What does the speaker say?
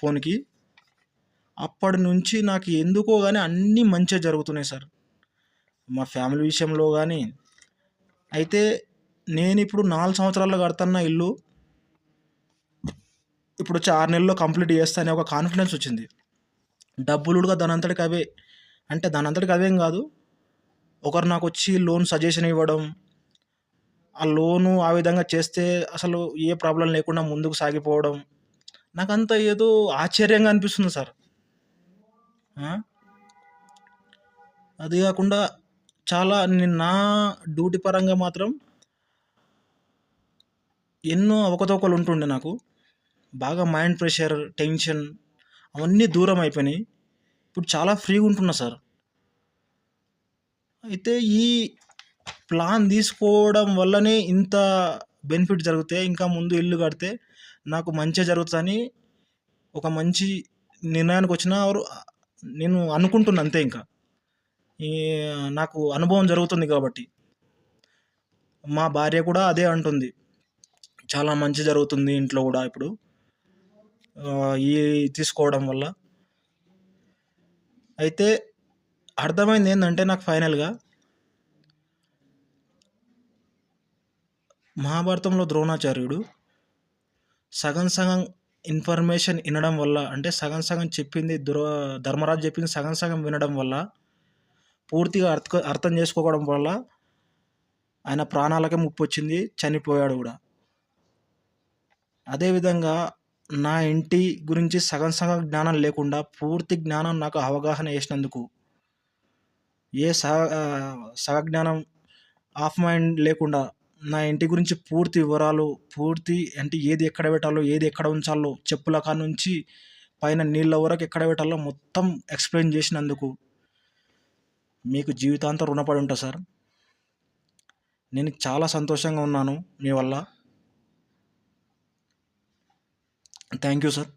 ఫోన్కి. అప్పటి నుంచి నాకు ఎందుకో కానీ అన్నీ మంచిగా జరుగుతున్నాయి సార్. మా ఫ్యామిలీ విషయంలో కానీ అయితే నేను ఇప్పుడు నాలుగు సంవత్సరాలు కడుతున్న ఇల్లు. ఇప్పుడు వచ్చి ఆరు నెలల్లో కంప్లీట్ చేస్తా అనే ఒక కాన్ఫిడెన్స్ వచ్చింది. డబ్బులుగా దానంతటికి అవే. అంటే దాని అంతటికి అవేం కాదు. ఒకరు నాకు వచ్చి లోన్ సజెషన్ ఇవ్వడం. ఆ లోను ఆ విధంగా చేస్తే అసలు ఏ ప్రాబ్లం లేకుండా ముందుకు సాగిపోవడం. నాకంతా ఏదో ఆశ్చర్యంగా అనిపిస్తుంది సార్. అది కాకుండా చాలా నేను నా డ్యూటీ పరంగా మాత్రం ఎన్నో అవకతవకలు ఉంటుండే నాకు. బాగా మైండ్ ప్రెషర్ టెన్షన్ అవన్నీ దూరం అయిపోయినాయి. ఇప్పుడు చాలా ఫ్రీగా ఉంటున్నా సార్. అయితే ఈ ప్లాన్ తీసుకోవడం వల్లనే ఇంత బెనిఫిట్ జరిగితే ఇంకా ముందు ఇల్లు కడితే నాకు మంచిగా జరుగుతుందని ఒక మంచి నిర్ణయానికి వచ్చిన వారు నేను అనుకుంటున్నా అంతే ఇంకా. ఈ నాకు అనుభవం జరుగుతుంది కాబట్టి. మా భార్య కూడా అదే అంటుంది. చాలా మంచి జరుగుతుంది ఇంట్లో కూడా ఇప్పుడు. ఈ తీసుకోవడం వల్ల. అయితే అర్థమైంది ఏంటంటే నాకు ఫైనల్గా మహాభారతంలో ద్రోణాచార్యుడు సగం సగం ఇన్ఫర్మేషన్ వినడం వల్ల అంటే సగం సగం చెప్పింది దుర ధర్మరాజు చెప్పింది సగం సగం వినడం వల్ల పూర్తిగా అర్థ అర్థం చేసుకోవడం వల్ల ఆయన ప్రాణాలకే ముప్పు వచ్చింది చనిపోయాడు కూడా. అదేవిధంగా నా ఇంటి గురించి సగం సగం జ్ఞానం లేకుండా పూర్తి జ్ఞానం నాకు అవగాహన చేసినందుకు ఏ సగ సగ జ్ఞానం ఆఫ్ మైండ్ లేకుండా నా ఇంటి గురించి పూర్తి వివరాలు పూర్తి అంటే ఏది ఎక్కడ పెట్టాలో ఏది ఎక్కడ ఉంచాలో చెప్పుల కాడ నుంచి పైన నీళ్ళ వరకు ఎక్కడ పెట్టాలో మొత్తం ఎక్స్ప్లెయిన్ చేసినందుకు మీకు జీవితాంతం రుణపడి ఉంటా సార్. నేను చాలా సంతోషంగా ఉన్నాను మీ వల్ల. Thank you sir